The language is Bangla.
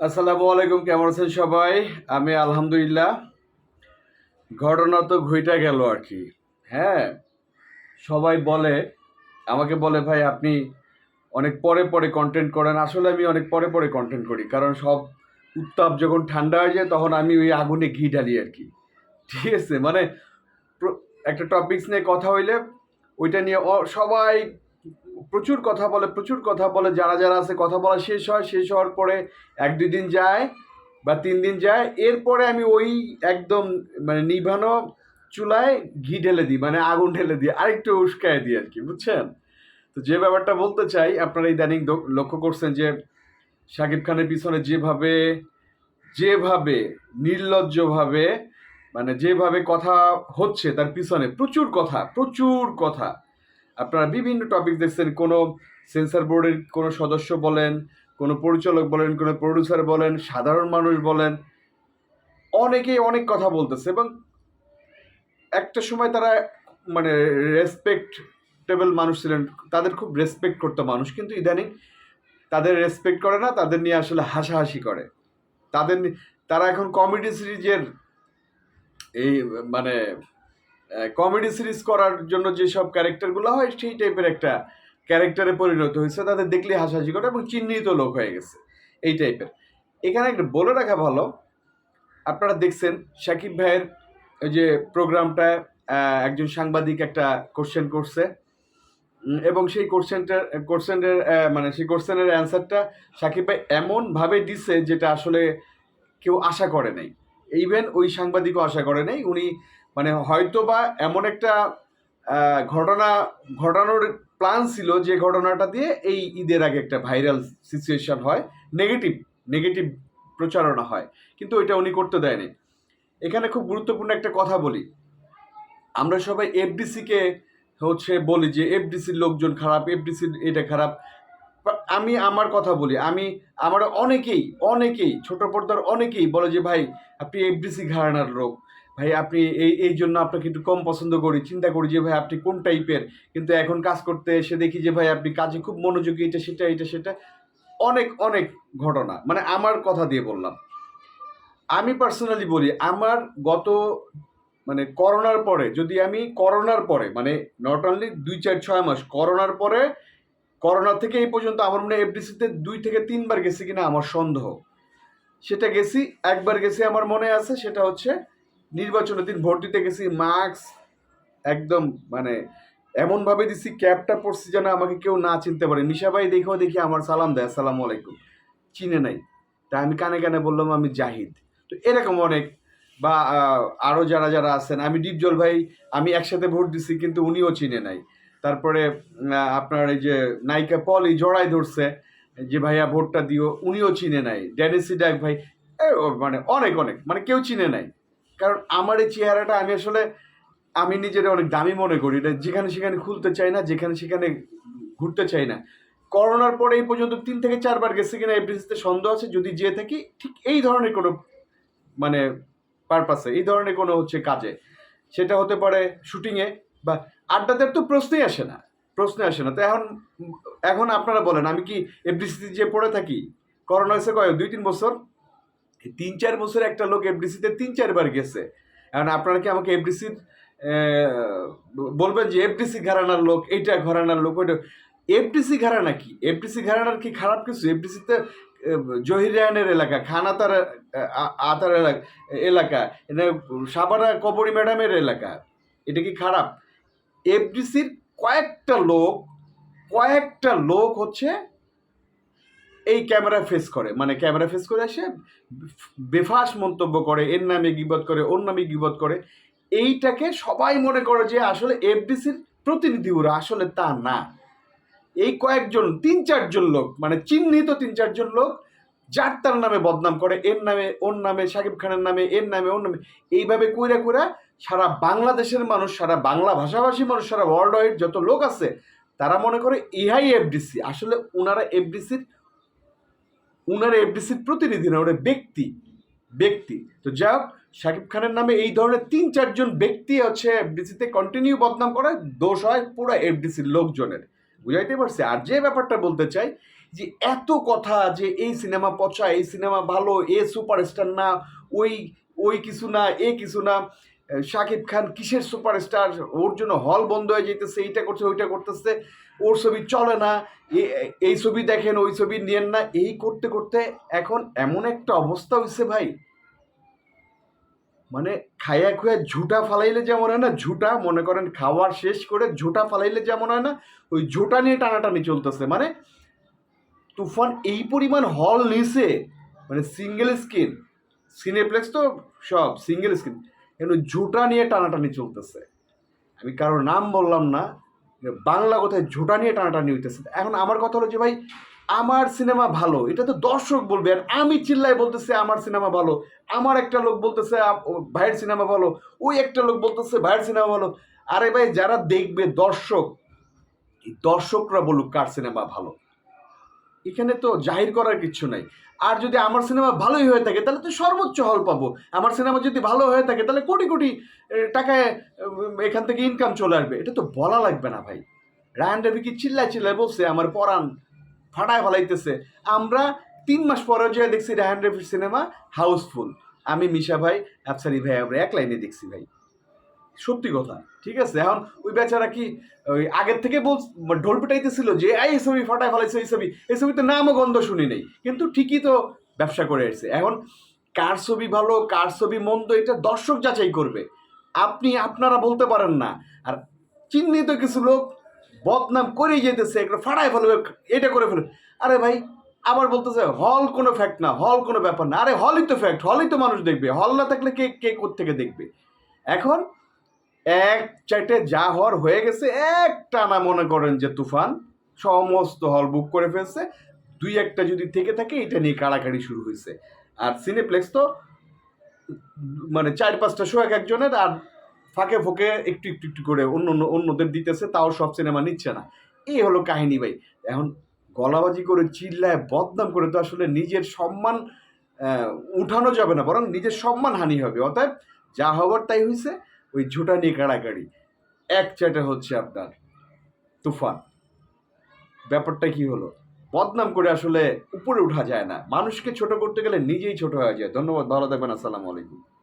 আসসালামু আলাইকুম, কেমন আছেন সবাই? আমি আলহামদুলিল্লাহ, ঘটনা তো ঘুইটা গেল আর কি। হ্যাঁ সবাই বলে, আমাকে বলে, ভাই, আপনি অনেক পরে পরে কন্টেন্ট করেন। আসলে আমি অনেক পরে পরে কন্টেন্ট করি, কারণ সব উত্তাপ যখন ঠান্ডা হয়ে যায়, তখন আমি ওই আগুনে ঘি ঢালি আর কি। ঠিক আছে? মানে একটা টপিকস নিয়ে কথা হইলে, ওইটা নিয়ে সবাই প্রচুর কথা বলে, প্রচুর কথা বলে, যারা যারা আছে কথা বলা শেষ হয়, শেষ হওয়ার পরে এক দুই দিন যায় বা তিন দিন যায়। এরপরে আমি ওই একদম মানে নিভানো চুলায় ঘি ঢেলে দিই মানে আগুন ঢেলে দিই, আরেকটু উস্কায় দিই আর কি, বুঝছেন? তো যে ব্যাপারটা বলতে চাই, আপনারা ইদানিং লক্ষ্য করছেন যে শাকিব খানের পিছনে যেভাবে যেভাবে, নির্লজ্জভাবে মানে যেভাবে কথা হচ্ছে তার পিছনে প্রচুর কথা প্রচুর কথা। আপনারা বিভিন্ন টপিক দেখছেন, কোনো সেন্সার বোর্ডের কোনো সদস্য বলেন, কোনো পরিচালক বলেন, কোনো প্রডিউসার বলেন, সাধারণ মানুষ বলেন, অনেকেই অনেক কথা বলতেছে এবং একটা সময় তারা মানে রেসপেক্টেবল মানুষ ছিলেন, তাদের খুব রেসপেক্ট করতো মানুষ, কিন্তু ইদানিং তাদের রেসপেক্ট করে না, তাদের নিয়ে আসলে হাসাহাসি করে। তাদের তারা এখন কমেডি সিরিজের এই মানে কমেডি সিরিজ করার জন্য যেসব ক্যারেক্টারগুলো হয়, সেই টাইপের একটা ক্যারেক্টারে পরিণত হয়েছে। তাদের দেখলে হাসাহাসি করে এবং চিহ্নিত লোক হয়ে গেছে। এই টাইপের এখানে একটা বলে রাখা ভালো। আপনারা দেখছেন সাকিব ভাইয়ের ওই যে প্রোগ্রামটা একজন সাংবাদিক একটা কোশ্চেন করছে। এবং সেই কোশ্চেনটার কোশ্চেনের মানে সেই কোশ্চেনের অ্যান্সারটা সাকিব ভাই এমনভাবে দিছে যেটা আসলে কেউ আশা করে নাই। ইভেন ওই সাংবাদিকও আশা করে নাই। উনি মানে হয়তো বা এমন একটা ঘটনা, ঘটানোর প্ল্যান ছিল যে ঘটনাটা দিয়ে এই ঈদের আগে একটা ভাইরাল সিচুয়েশন হয় নেগেটিভ নেগেটিভ প্রচারণা হয়। কিন্তু ওইটা উনি করতে দেয়নি। এখানে খুব গুরুত্বপূর্ণ একটা কথা বলি। আমরা সবাই এফডিসিকে হচ্ছে বলি যে এফডিসির লোকজন খারাপ এফডিসির এটা খারাপ। আমি আমার কথা বলি, আমি, আমার অনেকেই অনেকেই, ছোট পর্দার অনেকেই বলে যে, ভাই, আপনি এফডিসি ঘরানার লোক ভাই, আপনি এই এই জন্য আপনাকে একটু কম পছন্দ করি। চিন্তা করি যে, ভাই, আপনি কোন টাইপের? কিন্তু এখন কাজ করতে এসে দেখি যে, ভাই, আপনি কাজে খুব মনোযোগী, এটা সেটা এটা সেটা। অনেক অনেক ঘটনা। মানে আমার কথা দিয়ে বললাম। আমি পার্সোনালি বলি, আমার গত মানে করোনার পরে, যদি আমি করোনার পরে মানে নট অনলি দুই, চার, ছয় মাস, করোনার পরে, করোনা থেকে এই পর্যন্ত আমার মনে হয় এফডিসিতে দুই থেকে তিনবার গেছি কিনা আমার সন্দেহ। সেটা গেছি, একবার গেছি আমার মনে আছে, সেটা হচ্ছে নির্বাচনের দিন ভোট দিতে গেছি, মাস্ক, একদম মানে এমনভাবে দিছি ক্যাবটা পড়ছি যেন আমাকে কেউ না চিনতে পারে। নিশা ভাই দেখেও দেখি আমার সালাম দেয়, আসসালামু আলাইকুম। চিনে নাই। তা আমি কানে কানে বললাম, আমি জাহিদ। তো এরকম অনেক বা আরও যারা যারা আছেন, আমি ডিপজল ভাই, আমি একসাথে ভোট দিছি কিন্তু উনিও চিনে নাই। তারপরে আপনার এই যে নায়িকা পলি জড়াই ধরছে, যে ভাইয়া ভোটটা দিও, উনিও চিনে নাই। ড্যানিসি ডাক ভাই মানে অনেক অনেক মানে কেউ চিনে নাই। কারণ আমার এই চেহারাটা আমি আসলে, আমি নিজের অনেক দামি মনে করি। এটা যেখানে সেখানে খুলতে চাই না, যেখানে সেখানে ঘুরতে চাই না। করোনার পরে এই পর্যন্ত তিন থেকে চারবার গেছে কিনা এফডিসিতে সন্দেহ আছে, যদি যেয়ে থাকি ঠিক এই ধরনের কোনো মানে পারপাসে এই ধরনের কোনো হচ্ছে কাজে। সেটা হতে পারে শুটিংয়ে বা আড্ডাদের তো প্রশ্নই আসে না, প্রশ্নই আসে না। তো এখন এখন আপনারা বলেন, আমি কি এফডিসিতে যে পড়ে থাকি? করোনা হয়েছে কয়, দুই, তিন বছর? তিন চার বছর একটা লোক এফডিসিতে তিন চারবার গেছে। এখন আপনারা কি আমাকে এফডিসির বলবেন যে এফডিসি ঘরানার লোক, এইটা ঘরানার লোক, ওইটা এফডিসি ঘরানা কি? এফডিসি ঘরানার কি খারাপ কিছু? এফডিসিতে জহির রায়নের এলাকা, খান আতার এলাকা সাবারা কবরী ম্যাডামের এলাকা, এটা কি খারাপ? এফডিসির কয়েকটা লোক কয়েকটা লোক হচ্ছে এই ক্যামেরা ফেস করে। মানে ক্যামেরা ফেস করে এসে বেফাস মন্তব্য করে, এর নামে গিবত করে, ওর নামে গিবত করে। এইটাকে সবাই মনে করে যে আসলে এফডিসির প্রতিনিধি ওরা, আসলে তা না। এই কয়েকজন, তিন চারজন লোক মানে চিহ্নিত তিন চারজন লোক, যার তার নামে বদনাম করে, এর নামে, ওর নামে, সাকিব খানের নামে, এর নামে, ওর নামে, এইভাবে কইরা কইরা সারা বাংলাদেশের মানুষ, সারা বাংলা ভাষাভাষী মানুষ, সারা ওয়ার্ল্ড ওয়াইড যত লোক আছে, তারা মনে করে ইহাই এফডিসি আসলে ওনারা এফডিসির উনারা এফডিসির প্রতিনিধি না, ওরা ব্যক্তি ব্যক্তি। তো যাই হোক, শাকিব খানের নামে এই ধরনের তিন চারজন ব্যক্তি হচ্ছে এফডিসিতে কন্টিনিউ বদনাম করে, দোষ হয় পুরো এফডিসির লোকজনের। বুঝাইতে পারছি? আর যে ব্যাপারটা বলতে চাই, যে এত কথা যে এই সিনেমা পচা, এই সিনেমা ভালো, এ সুপারস্টার না, ওই ওই কিছু না, এ কিছু না, শাকিব খান কিসের সুপারস্টার, ওর জন্য হল বন্ধ হয়ে যেতেছে এইটা করছে, ওইটা করতেছে। ওর ছবি চলে না এই ছবি দেখেন, ওই ছবি নিয়েন না, এই করতে করতে এখন এমন একটা অবস্থা হয়েছে ভাই। মানে খাইয়া খুয়া ঝুটা ফালাইলে যেমন হয় না, ঝুটা মনে করেন খাওয়ার শেষ করে ঝুটা ফালাইলে যেমন হয় না, ওই ঝুটা নিয়ে টানাটানি চলতেছে। মানে তুফান এই পরিমাণ হল নিছে মানে সিঙ্গেল স্ক্রিন সিনেপ্লেক্স তো সব সিঙ্গেল স্ক্রিন কিন্তু ঝুটা নিয়ে টানাটানি চলতেছে। আমি কারোর নাম বললাম না বাংলা কথায় ঝুটা নিয়ে টানাটানি হইতেছে। এখন আমার কথা হলো যে ভাই, আমার সিনেমা ভালো, এটা তো দর্শক বলবে। আর আমি চিল্লাই বলতেছে, আমার সিনেমা ভালো। আমার একটা লোক বলতেছে ভাইয়ের সিনেমা ভালো। ওই একটা লোক বলতেছে, ভাইয়ের সিনেমা ভালো। আরে ভাই, যারা দেখবে দর্শক দর্শকরা বলুক কার সিনেমা ভালো। এখানে তো জাহির করার কিছু নাই। আর যদি আমার সিনেমা ভালোই হয়ে থাকে, তাহলে তো সর্বোচ্চ হল পাবো। আমার সিনেমা যদি ভালো হয়ে থাকে, তাহলে কোটি কোটি টাকায় এখান থেকে ইনকাম চলে আসবে। এটা তো বলা লাগবে না ভাই। রায়ান রবি কি চিল্লায় চিল্লায় বলছে, আমার পরাণ ফাটায় ফলাইতেছে। আমরা তিন মাস পরে যে দেখছি রায়ান রবির সিনেমা হাউসফুল। আমি মিশা ভাই, আফসারি ভাই, আমরা এক লাইনে দেখছি ভাই। সত্যি কথা, ঠিক আছে? এখন ওই বেচারা কি ওই আগের থেকে বল, ঢোল পিটাইতেছিল যে, এই ছবি, ফাটায় ফেলাইছে এই ছবি। এই ছবিতে নামও গন্ধ শুনি নেই, কিন্তু ঠিকই তো ব্যবসা করে এসছে এখন কার ছবি ভালো, কার ছবি মন্দ, এটা দর্শক যাচাই করবে। আপনি, আপনারা বলতে পারেন না। আর চিহ্নিত কিছু লোক বদনাম করেই যেতেছে এগুলো ফাটায় ফেলবে, এটা করে ফেলবে। আরে ভাই, আবার বলতেছে, হল কোনো ফ্যাক্ট না, হল কোনো ব্যাপার না। আরে হলই তো ফ্যাক্ট হলই তো মানুষ দেখবে, হল না থাকলে কে কে থেকে দেখবে? এখন এক চাইটে যা হওয়ার হয়ে গেছে, একটা না মনে করেন যে তুফান, সমস্ত হল বুক করে ফেলছে। দুই একটা যদি থেকে থাকে, এটা নিয়ে কাড়াকাড়ি শুরু হয়েছে। আর সিনেপ্লেক্স তো মানে চার পাঁচটা শো এক একজনের, আর ফাঁকে ফোঁকে একটু একটু একটু করে অন্য অন্য অন্যদের দিতেছে, তাও সব সিনেমা নিচ্ছে না। এই হলো কাহিনী ভাই। এখন গলাবাজি করে, চিল্লায়, বদনাম করে তো আসলে নিজের সম্মান উঠানো যাবে না, বরং নিজের সম্মান হানি হবে। অতএব যা হবার তাই হয়েছে ওই ঝুটা নিয়ে কাড়াকাড়ি। এক চ্যাটে হচ্ছে আপনার তুফান। ব্যাপারটা কি হলো? বদনাম করে আসলে উপরে উঠা যায় না। মানুষকে ছোট করতে গেলে নিজেই ছোট হয়ে যায়। ধন্যবাদ, ভালো থাকবেন, আসসালামু আলাইকুম।